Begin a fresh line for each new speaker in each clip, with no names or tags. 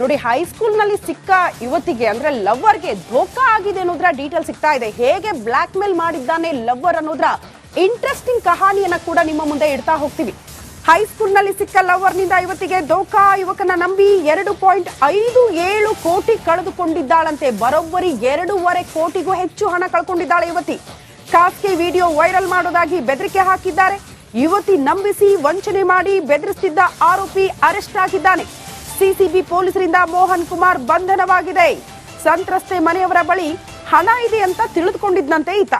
ನೋಡಿ ಹೈಸ್ಕೂಲ್ನಲ್ಲಿ ಸಿಕ್ಕ ಯುವತಿಗೆ, ಅಂದ್ರೆ ಲವ್ವರ್ಗೆ ಧೋಕಾ ಆಗಿದೆ ಅನ್ನೋದ್ರ ಡೀಟೇಲ್ ಸಿಗ್ತಾ ಇದೆ. ಹೇಗೆ ಬ್ಲಾಕ್ ಮೇಲ್ ಮಾಡಿದ್ದಾನೆ ಲವ್ವರ್ ಅನ್ನೋದ್ರ ಇಂಟ್ರೆಸ್ಟಿಂಗ್ ಕಹಾನಿಯನ್ನ ಕೂಡ ನಿಮ್ಮ ಮುಂದೆ ಇಡ್ತಾ ಹೋಗ್ತೀವಿ. ಹೈಸ್ಕೂಲ್ನಲ್ಲಿ ಸಿಕ್ಕ ಲವ್ವರ್ನಿಂದ ಯುವತಿಗೆ ಧೋಕಾ, ಯುವಕನ ನಂಬಿ ಎರಡು ಪಾಯಿಂಟ್ ಐದು ಏಳು ಕೋಟಿ ಕಳೆದುಕೊಂಡಿದ್ದಾಳಂತೆ. ಬರೋಬ್ಬರಿ ಎರಡೂವರೆ ಕೋಟಿಗೂ ಹೆಚ್ಚು ಹಣ ಕಳ್ಕೊಂಡಿದ್ದಾಳೆ ಯುವತಿ. ಖಾಸಗಿ ವಿಡಿಯೋ ವೈರಲ್ ಮಾಡೋದಾಗಿ ಬೆದರಿಕೆ ಹಾಕಿದ್ದಾರೆ. ಯುವತಿ ನಂಬಿಸಿ ವಂಚನೆ ಮಾಡಿ ಬೆದರಿಸುತ್ತಿದ್ದ ಆರೋಪಿ ಅರೆಸ್ಟ್ ಆಗಿದ್ದಾನೆ. ಸಿಸಿಬಿ ಪೊಲೀಸರಿಂದ ಮೋಹನ್ ಕುಮಾರ್ ಬಂಧನವಾಗಿದೆ. ಸಂತ್ರಸ್ತೆ ಮನೆಯವರ ಬಳಿ ಹಣ ಇದೆ ಅಂತ ತಿಳಿದುಕೊಂಡಿದ್ದಂತೆ ಈತ.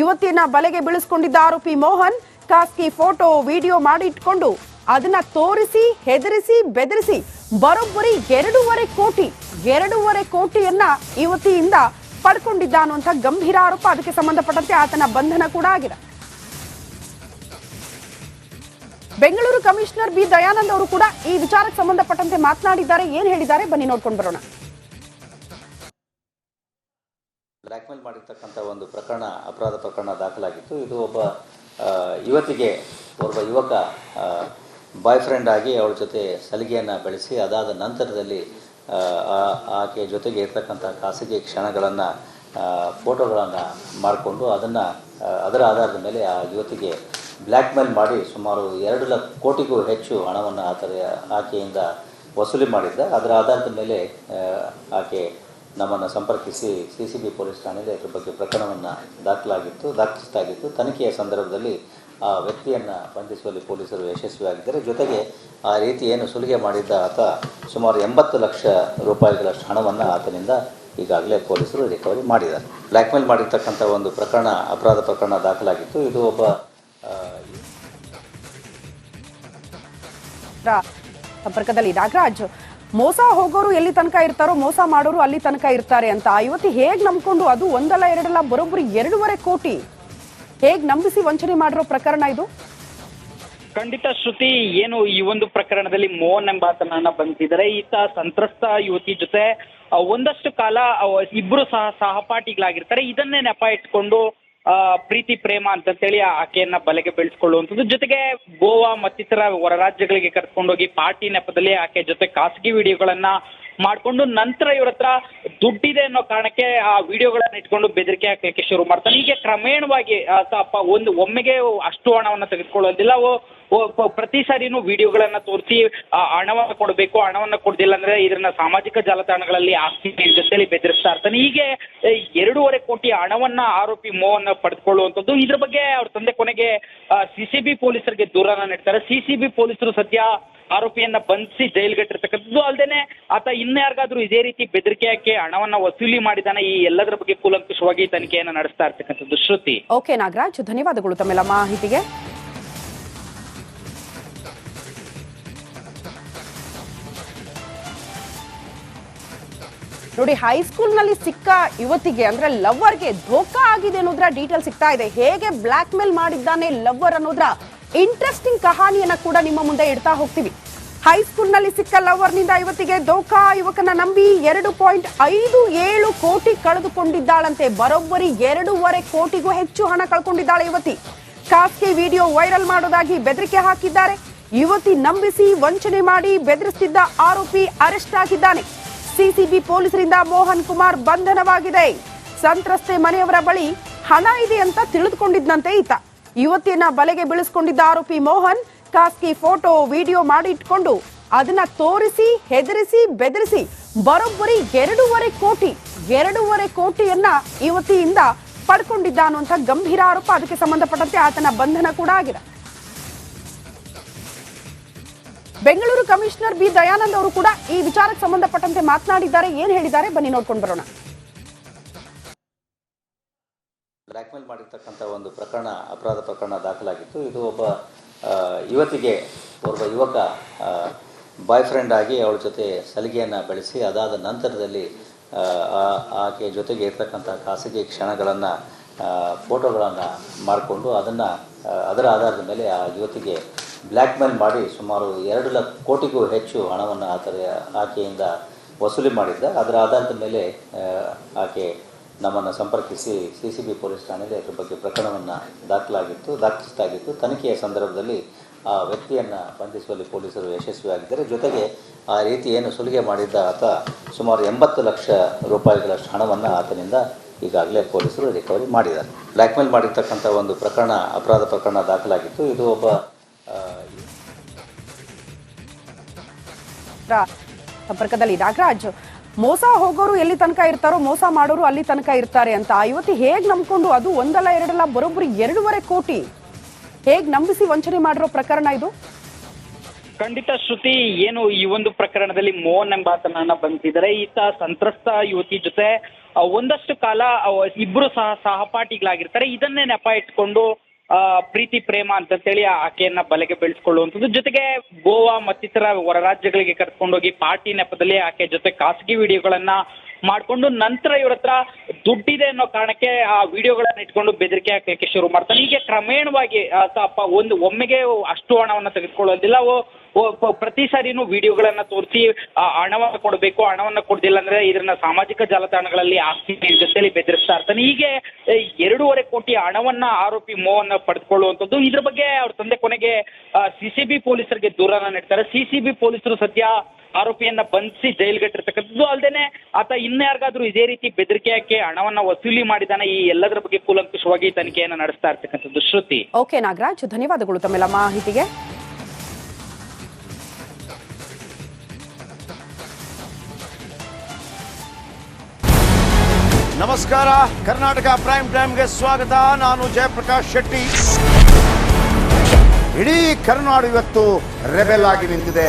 ಯುವತಿಯನ್ನ ಬಲೆಗೆ ಬೀಳಿಸಿಕೊಂಡಿದ್ದ ಆರೋಪಿ ಮೋಹನ್ ಖಾಸಗಿ ಫೋಟೋ, ವಿಡಿಯೋ ಮಾಡಿ ಇಟ್ಕೊಂಡು ಅದನ್ನ ತೋರಿಸಿ, ಹೆದರಿಸಿ, ಬೆದರಿಸಿ ಬರೋಬ್ಬರಿ ಎರಡೂವರೆ ಕೋಟಿ, ಎರಡೂವರೆ ಕೋಟಿಯನ್ನ ಯುವತಿಯಿಂದ ಪಡ್ಕೊಂಡಿದ್ದ ಅನ್ನುವಂಥ ಗಂಭೀರ ಆರೋಪ. ಅದಕ್ಕೆ ಸಂಬಂಧಪಟ್ಟಂತೆ ಆತನ ಬಂಧನ ಕೂಡ ಆಗಿದೆ. ಬೆಂಗಳೂರು ಕಮಿಷನರ್ ಬಿ ದಯಾನಂದ್ ಅವರು ಕೂಡ ಈ ವಿಚಾರಕ್ಕೆ ಸಂಬಂಧಪಟ್ಟಂತೆ ಮಾತನಾಡಿದ್ದಾರೆ. ಏನ್ ಹೇಳಿದ್ದಾರೆ? ಬನ್ನಿ ನೋಡ್ಕೊಂಡು ಬರೋಣ.
ಬ್ಲ್ಯಾಕ್ಮೇಲ್ ಮಾಡಿರ್ತಕ್ಕಂಥ ಒಂದು ಪ್ರಕರಣ ಅಪರಾಧ ಪ್ರಕರಣ ದಾಖಲಾಗಿತ್ತು. ಇದು ಒಬ್ಬ ಯುವತಿಗೆ ಒಬ್ಬ ಯುವಕ ಬಾಯ್ ಫ್ರೆಂಡ್ ಆಗಿ ಅವಳ ಜೊತೆ ಸಲಿಗೆಯನ್ನು ಬೆಳೆಸಿ ಅದಾದ ನಂತರದಲ್ಲಿ ಆ, ಆ- ಆಕೆ ಜೊತೆಗೆ ಇರ್ತಕ್ಕಂಥ ಖಾಸಗಿ ಕ್ಷಣಗಳನ್ನು ಫೋಟೋಗಳನ್ನು ಮಾಡಿಕೊಂಡು ಅದನ್ನು ಅದರ ಆಧಾರದ ಮೇಲೆ ಆ ಯುವತಿಗೆ ಬ್ಲ್ಯಾಕ್ಮೇಲ್ ಮಾಡಿ ಸುಮಾರು ಎರಡು ಲಕ್ಷ ಕೋಟಿಗೂ ಹೆಚ್ಚು ಹಣವನ್ನು ಆತನ ಆಕೆಯಿಂದ ವಸೂಲಿ ಮಾಡಿದ್ದ. ಅದರ ಆಧಾರದ ಮೇಲೆ ಆಕೆ ನಮ್ಮನ್ನು ಸಂಪರ್ಕಿಸಿ ಸಿ ಸಿ ಬಿ ಪೊಲೀಸ್ ಠಾಣೆಯಲ್ಲಿ ಅದರ ಬಗ್ಗೆ ಪ್ರಕರಣವನ್ನು ದಾಖಲಾಗಿತ್ತು ದಾಖಲಿಸಲಾಗಿತ್ತು ತನಿಖೆಯ ಸಂದರ್ಭದಲ್ಲಿ ಆ ವ್ಯಕ್ತಿಯನ್ನು ಬಂಧಿಸುವಲ್ಲಿ ಪೊಲೀಸರು ಯಶಸ್ವಿಯಾಗಿದ್ದಾರೆ. ಜೊತೆಗೆ ಆ ರೀತಿ ಏನು ಸುಲಿಗೆ ಮಾಡಿದ್ದ ಆತ ಸುಮಾರು ಎಂಬತ್ತು ಲಕ್ಷ ರೂಪಾಯಿಗಳಷ್ಟು ಹಣವನ್ನು ಆತನಿಂದ ಈಗಾಗಲೇ ಪೊಲೀಸರು ರಿಕವರಿ ಮಾಡಿದ್ದಾರೆ. ಬ್ಲ್ಯಾಕ್ಮೇಲ್ ಮಾಡಿರ್ತಕ್ಕಂಥ ಒಂದು ಪ್ರಕರಣ, ಅಪರಾಧ ಪ್ರಕರಣ ದಾಖಲಾಗಿತ್ತು. ಇದು ಒಬ್ಬ
ಸಂಪರ್ಕದಲ್ಲಿ ನಾಗರಾಜ್, ಮೋಸ ಹೋಗೋರು ಎಲ್ಲಿ ತನಕ ಇರ್ತಾರೋ, ಮೋಸ ಮಾಡೋರು ಅಲ್ಲಿ ತನಕ ಇರ್ತಾರೆ ಅಂತ. ಆ ಯುವತಿ ಹೇಗ್ ನಂಬ್ಕೊಂಡು ಅದು ಒಂದಲ್ಲ ಎರಡಲ್ಲ, ಬರೋಬ್ಬರಿ ಎರಡೂವರೆ ಕೋಟಿ ಹೇಗ್ ನಂಬಿಸಿ ವಂಚನೆ ಮಾಡಿರೋ ಪ್ರಕರಣ ಇದು?
ಖಂಡಿತ ಶ್ರುತಿ, ಏನು ಈ ಒಂದು ಪ್ರಕರಣದಲ್ಲಿ ಮೋಹನ್ ಎಂಬಾತನನ್ನ ಬಂಧಿಸಿದರೆ ಈತ ಸಂತ್ರಸ್ತ ಯುವತಿ ಜೊತೆ ಒಂದಷ್ಟು ಕಾಲ ಇಬ್ರು ಸಹ ಸಹಪಾಠಿಗಳಾಗಿರ್ತಾರೆ. ಇದನ್ನೇ ನೆಪ ಇಟ್ಕೊಂಡು ಪ್ರೀತಿ ಪ್ರೇಮ ಅಂತಂತೇಳಿ ಆಕೆಯನ್ನ ಬಲೆಗೆ ಬೆಳೆಸ್ಕೊಳ್ಳುವಂಥದ್ದು. ಜೊತೆಗೆ ಗೋವಾ ಮತ್ತಿತರ ಹೊರ ರಾಜ್ಯಗಳಿಗೆ ಕರ್ಕೊಂಡೋಗಿ ಪಾರ್ಟಿ ನೆಪದಲ್ಲಿ ಆಕೆ ಜೊತೆ ಖಾಸಗಿ ವಿಡಿಯೋಗಳನ್ನ ಮಾಡ್ಕೊಂಡು ನಂತರ ಇವ್ರ ಹತ್ರ ದುಡ್ಡಿದೆ ಅನ್ನೋ ಕಾರಣಕ್ಕೆ ಆ ವಿಡಿಯೋಗಳನ್ನ ಇಟ್ಕೊಂಡು ಬೆದರಿಕೆ ಹಾಕಲಿಕ್ಕೆ ಶುರು ಮಾಡ್ತಾನೆ. ಹೀಗೆ ಕ್ರಮೇಣವಾಗಿ ಆ, ಒಂದು ಒಮ್ಮೆಗೆ ಅಷ್ಟು ಹಣವನ್ನ ತೆಗೆದುಕೊಳ್ಳೋದಿಲ್ಲ. ಪ್ರತಿ ಸಾರಿನೂ ವಿಡಿಯೋಗಳನ್ನ ತೋರಿಸಿ ಹಣವನ್ನ ಕೊಡಬೇಕು, ಹಣವನ್ನ ಕೊಡ್ದಿಲ್ಲ ಅಂದ್ರೆ ಇದನ್ನ ಸಾಮಾಜಿಕ ಜಾಲತಾಣಗಳಲ್ಲಿ ಆಸ್ತಿ ಜೊತೆಲಿ ಬೆದರಿಸ್ತಾ ಇರ್ತಾನೆ. ಹೀಗೆ ಎರಡೂವರೆ ಕೋಟಿ ಹಣವನ್ನ ಆರೋಪಿ ಮೋಹನ್ ಪಡೆದುಕೊಳ್ಳುವಂಥದ್ದು ಇದ್ರ ಬಗ್ಗೆ ಅವ್ರ ತಂದೆ ಕೊನೆಗೆ ಸಿಸಿಬಿ ಪೊಲೀಸರಿಗೆ ದೂರನ ನೀಡ್ತಾರೆ. ಸಿಸಿಬಿ ಪೊಲೀಸರು ಸದ್ಯ ಆರೋಪಿಯನ್ನ ಬಂಧಿಸಿ ಜೈಲ್ಗಟ್ಟಿರ್ತಕ್ಕಂಥದ್ದು ಅಲ್ಲದೆ ಆತ ಇನ್ಯಾರಿಗಾದ್ರೂ ಇದೇ ರೀತಿ ಬೆದರಿಕೆ ಹಾಕಿ ಹಣವನ್ನ ವಸೂಲಿ ಮಾಡಿದಾನೆ, ಈ ಎಲ್ಲದರ ಬಗ್ಗೆ ಕೂಲಂಕುಷವಾಗಿ ತನಿಖೆಯನ್ನು ನಡೆಸ್ತಾ ಇರ್ತಕ್ಕಂಥದ್ದು ಶ್ರುತಿ.
ಓಕೆ ನಾಗರಾಜ್, ಧನ್ಯವಾದಗಳು ತಮ್ಮೆಲ್ಲ ಮಾಹಿತಿಗೆ. ನೋಡಿ ಹೈಸ್ಕೂಲ್ನಲ್ಲಿ ಸಿಕ್ಕ ಯುವತಿಗೆ, ಅಂದ್ರೆ ಲವ್ವರ್ಗೆ ಧೋಕಾ ಆಗಿದೆ ಅನ್ನೋದ್ರ ಡೀಟೇಲ್ ಸಿಗ್ತಾ ಇದೆ. ಹೇಗೆ ಬ್ಲಾಕ್ ಮೇಲ್ ಮಾಡಿದ್ದಾನೆ ಲವ್ವರ್ ಅನ್ನೋದ್ರ ಇಂಟ್ರೆಸ್ಟಿಂಗ್ ಕಹಾನಿಯನ್ನ ಕೂಡ ನಿಮ್ಮ ಮುಂದೆ ಇಡ್ತಾ ಹೋಗ್ತೀವಿ. ಹೈಸ್ಕೂಲ್ನಲ್ಲಿ ಸಿಕ್ಕ ಲವ್ವರ್ನಿಂದ ಯುವತಿಗೆ ಧೋಕಾ, ಯುವಕನ ನಂಬಿ ಎರಡು ಪಾಯಿಂಟ್ ಐದು ಏಳು ಕೋಟಿ ಕಳೆದುಕೊಂಡಿದ್ದಾಳಂತೆ. ಬರೋಬ್ಬರಿ ಎರಡೂವರೆ ಕೋಟಿಗೂ ಹೆಚ್ಚು ಹಣ ಕಳ್ಕೊಂಡಿದ್ದಾಳೆ ಯುವತಿ. ಖಾಸಗಿ ವಿಡಿಯೋ ವೈರಲ್ ಮಾಡೋದಾಗಿ ಬೆದರಿಕೆ ಹಾಕಿದ್ದಾರೆ. ಯುವತಿ ನಂಬಿಸಿ ವಂಚನೆ ಮಾಡಿ ಬೆದರಿಸುತ್ತಿದ್ದ ಆರೋಪಿ ಅರೆಸ್ಟ್ ಆಗಿದ್ದಾನೆ. ಸಿಸಿಬಿ ಪೊಲೀಸರಿಂದ ಮೋಹನ್ ಕುಮಾರ್ ಬಂಧನವಾಗಿದೆ. ಸಂತ್ರಸ್ತೆ ಮನೆಯವರ ಬಳಿ ಹಣ ಇದೆ ಅಂತ ತಿಳಿದುಕೊಂಡಿದ್ದಂತೆ ಈತ. ಯುವತಿಯನ್ನ ಬಲೆಗೆ ಬೀಳಿಸಿಕೊಂಡಿದ್ದ ಆರೋಪಿ ಮೋಹನ್ ಖಾಸಗಿ ಫೋಟೋ, ವಿಡಿಯೋ ಮಾಡಿ ಇಟ್ಕೊಂಡು ಅದನ್ನ ತೋರಿಸಿ, ಹೆದರಿಸಿ, ಬೆದರಿಸಿ ಬರೋಬ್ಬರಿ ಎರಡೂವರೆ ಕೋಟಿ, ಎರಡೂವರೆ ಕೋಟಿಯನ್ನ ಯುವತಿಯಿಂದ ಪಡ್ಕೊಂಡಿದ್ದ ಅನ್ನುವಂಥ ಗಂಭೀರ ಆರೋಪ. ಅದಕ್ಕೆ ಸಂಬಂಧಪಟ್ಟಂತೆ ಆತನ ಬಂಧನ ಕೂಡ ಆಗಿದೆ. ಬೆಂಗಳೂರು ಕಮಿಷನರ್ ಬಿ ದಯಾನಂದ್ ಅವರು ಕೂಡ ಈ ವಿಚಾರಕ್ಕೆ ಸಂಬಂಧಪಟ್ಟಂತೆ ಮಾತನಾಡಿದ್ದಾರೆ, ಏನ್ ಹೇಳಿದ್ದಾರೆ? ಬನ್ನಿ ನೋಡ್ಕೊಂಡು ಬರೋಣ.
ಬ್ಲ್ಯಾಕ್ಮೇಲ್ ಮಾಡಿರ್ತಕ್ಕಂಥ ಒಂದು ಪ್ರಕರಣ, ಅಪರಾಧ ಪ್ರಕರಣ ದಾಖಲಾಗಿತ್ತು. ಇದು ಒಬ್ಬ ಯುವತಿಗೆ, ಒಬ್ಬ ಯುವಕ ಬಾಯ್ ಫ್ರೆಂಡ್ ಆಗಿ ಅವಳ ಜೊತೆ ಸಲಿಗೆಯನ್ನು ಬೆಳೆಸಿ, ಅದಾದ ನಂತರದಲ್ಲಿ ಆಕೆ ಜೊತೆಗೆ ಇರ್ತಕ್ಕಂಥ ಖಾಸಗಿ ಕ್ಷಣಗಳನ್ನು ಫೋಟೋಗಳನ್ನು ಮಾಡಿಕೊಂಡು ಅದನ್ನು ಅದರ ಆಧಾರದ ಮೇಲೆ ಆ ಯುವತಿಗೆ ಬ್ಲ್ಯಾಕ್ಮೇಲ್ ಮಾಡಿ ಸುಮಾರು ಎರಡು ಲಕ್ಷ ಕೋಟಿಗೂ ಹೆಚ್ಚು ಹಣವನ್ನು ಆತರ, ಆಕೆಯಿಂದ ವಸೂಲಿ ಮಾಡಿದ್ದ. ಅದರ ಆಧಾರದ ಮೇಲೆ ಆಕೆ ನಮ್ಮನ್ನು ಸಂಪರ್ಕಿಸಿ ಸಿ ಸಿ ಬಿ ಪೊಲೀಸ್ ಠಾಣೆಯಲ್ಲಿ ಅದರ ಬಗ್ಗೆ ಪ್ರಕರಣವನ್ನು ದಾಖಲಾಗಿತ್ತು ದಾಖಲಿಸಲಾಗಿತ್ತು ತನಿಖೆಯ ಸಂದರ್ಭದಲ್ಲಿ ಆ ವ್ಯಕ್ತಿಯನ್ನು ಬಂಧಿಸುವಲ್ಲಿ ಪೊಲೀಸರು ಯಶಸ್ವಿಯಾಗಿದ್ದಾರೆ. ಜೊತೆಗೆ ಆ ರೀತಿ ಏನು ಸುಲಿಗೆ ಮಾಡಿದ್ದ ಆತ ಸುಮಾರು ಎಂಬತ್ತು ಲಕ್ಷ ರೂಪಾಯಿಗಳಷ್ಟು ಹಣವನ್ನು ಆತನಿಂದ ಈಗಾಗಲೇ ಪೊಲೀಸರು ರಿಕವರಿ ಮಾಡಿದ್ದಾರೆ. ಬ್ಲ್ಯಾಕ್ಮೇಲ್ ಮಾಡಿರ್ತಕ್ಕಂಥ ಒಂದು ಪ್ರಕರಣ, ಅಪರಾಧ ಪ್ರಕರಣ ದಾಖಲಾಗಿತ್ತು. ಇದು ಒಬ್ಬ ಆ,
ರ- ಸಂಪರ್ಕದಲ್ಲಿ ನಾಗರಾಜ್ ಮೋಸ ಹೋಗೋರು ಎಲ್ಲಿ ತನಕ ಇರ್ತಾರೋ ಮೋಸ ಮಾಡೋರು ಅಲ್ಲಿ ತನಕ ಇರ್ತಾರೆ ಅಂತ. ಯುವತಿ ಹೇಗ್ ನಂಬ್ಕೊಂಡು ಅದು ಒಂದಲ್ಲ ಎರಡಲ್ಲ ಬರೋಬ್ಬರಿ ಎರಡೂವರೆ ಕೋಟಿ ಹೇಗ್ ನಂಬಿಸಿ ವಂಚನೆ ಮಾಡಿರೋ ಪ್ರಕರಣ ಇದು?
ಖಂಡಿತ ಶ್ರುತಿ ಏನು ಈ ಒಂದು ಪ್ರಕರಣದಲ್ಲಿ ಮೋಹನ್ ಎಂಬಾತನನ್ನ ಬಂಧಿಸಿದರೆ ಈತ ಸಂತ್ರಸ್ತ ಯುವತಿ ಜೊತೆ ಒಂದಷ್ಟು ಕಾಲ ಇಬ್ರು ಸಹ ಸಹಪಾಠಿಗಳಾಗಿರ್ತಾರೆ. ಇದನ್ನೇ ನೆಪ ಇಟ್ಕೊಂಡು ಪ್ರೀತಿ, ಪ್ರೇಮ ಅಂತಂತೇಳಿ ಆಕೆಯನ್ನ ಬಲೆಗೆ ಬೆಳೆಸ್ಕೊಳ್ಳುವಂಥದ್ದು. ಜೊತೆಗೆ ಗೋವಾ ಮತ್ತಿತರ ಹೊರ ರಾಜ್ಯಗಳಿಗೆ ಕರ್ಕೊಂಡೋಗಿ ಪಾರ್ಟಿ ನೆಪದಲ್ಲಿ ಆಕೆ ಜೊತೆ ಖಾಸಗಿ ವಿಡಿಯೋಗಳನ್ನ ಮಾಡ್ಕೊಂಡು ನಂತರ ಇವ್ರ ಹತ್ರ ದುಡ್ಡಿದೆ ಅನ್ನೋ ಕಾರಣಕ್ಕೆ ಆ ವಿಡಿಯೋಗಳನ್ನ ಇಟ್ಕೊಂಡು ಬೆದರಿಕೆ ಹಾಕಲಿಕ್ಕೆ ಶುರು ಮಾಡ್ತಾನೆ. ಹೀಗೆ ಕ್ರಮೇಣವಾಗಿ ಅಪ್ಪ, ಒಂದು, ಒಮ್ಮೆಗೆ ಅಷ್ಟು ಹಣವನ್ನ ತೆಗೆದುಕೊಳ್ಳೋದಿಲ್ಲ. ಪ್ರತಿ ಸಾರಿನೂ ವಿಡಿಯೋಗಳನ್ನ ತೋರಿಸಿ ಹಣವನ್ನು ಕೊಡಬೇಕು, ಹಣವನ್ನ ಕೊಡ್ದಿಲ್ಲ ಅಂದ್ರೆ ಇದನ್ನ ಸಾಮಾಜಿಕ ಜಾಲತಾಣಗಳಲ್ಲಿ ಆಸ್ತಿ ಜೊತೆಯಲ್ಲಿ ಬೆದರಿಸ್ತಾ ಇರ್ತಾನೆ. ಹೀಗೆ ಎರಡೂವರೆ ಕೋಟಿ ಹಣವನ್ನ ಆರೋಪಿ ಮೋಹನ್ ಪಡೆದುಕೊಳ್ಳುವಂಥದ್ದು. ಇದ್ರ ಬಗ್ಗೆ ಅವ್ರ ತಂದೆ ಕೊನೆಗೆ ಸಿಸಿಬಿ ಪೊಲೀಸರಿಗೆ ದೂರನ್ನ ನೀಡ್ತಾರೆ. ಸಿ ಸಿ ಪೊಲೀಸರು ಸದ್ಯ ಆರೋಪಿಯನ್ನ ಬಂಧಿಸಿ ಜೈಲ್ಗಟ್ಟಿರ್ತಕ್ಕಂಥದ್ದು ಅಲ್ಲದೆ ಆತ ಇನ್ಯಾರಿಗಾದ್ರೂ ಇದೇ ರೀತಿ ಬೆದರಿಕೆ ಹಾಕಿ ಹಣವನ್ನ ವಸೂಲಿ ಮಾಡಿದಾನೆ ಈ ಎಲ್ಲದರ ಬಗ್ಗೆ ಕೂಲಂಕುಷವಾಗಿ ತನಿಖೆಯನ್ನು ನಡೆಸ್ತಾ ಇರ್ತಕ್ಕಂಥದ್ದು ಶ್ರುತಿ.
ಓಕೆ ನಾಗರಾಜ್ ಧನ್ಯವಾದಗಳು ತಮ್ಮೆಲ್ಲ ಮಾಹಿತಿಗೆ.
ನಮಸ್ಕಾರ ಕರ್ನಾಟಕ ಪ್ರೈಮ್ ಟೈಮ್ಗೆ ಸ್ವಾಗತ. ನಾನು ಜಯಪ್ರಕಾಶ್ ಶೆಟ್ಟಿ. ಇಡೀ ಕರ್ನಾಡು ಇವತ್ತು ರೆಬೆಲ್ ಆಗಿ ನಿಂತಿದೆ.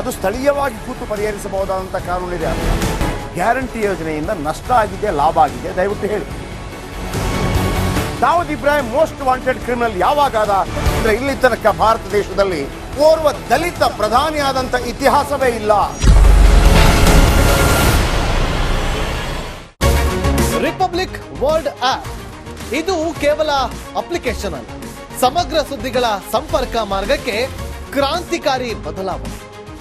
ಅದು ಸ್ಥಳೀಯವಾಗಿ ಕೂತು ಪರಿಹರಿಸಬಹುದಾದಂಥ ಕಾನೂನಿದೆ ಗ್ಯಾರಂಟಿ ಯೋಜನೆಯಿಂದ ನಷ್ಟ ಆಗಿದೆ, ಲಾಭ ಆಗಿದೆ, ದಯವಿಟ್ಟು ಹೇಳಿ. Dawood Ibrahim most wanted criminal ಯಾವಾಗಾದ ಅಂದ್ರೆ ಇಲ್ಲಿ ತನಕ ಭಾರತ ದೇಶದಲ್ಲಿ ಓರ್ವ ದಲಿತ ಪ್ರಧಾನಿಯಾದಂಥ ಇತಿಹಾಸವೇ ಇಲ್ಲ.
Republic World app. ಇದು ಕೇವಲ ಅಪ್ಲಿಕೇಶನ್ ಅಲ್ಲ. ಸಮಗ್ರ ಸುದ್ದಿಗಳ ಸಂಪರ್ಕ ಮಾರ್ಗಕ್ಕೆ ಕ್ರಾಂತಿಕಾರಿ ಬದಲಾವಣೆ.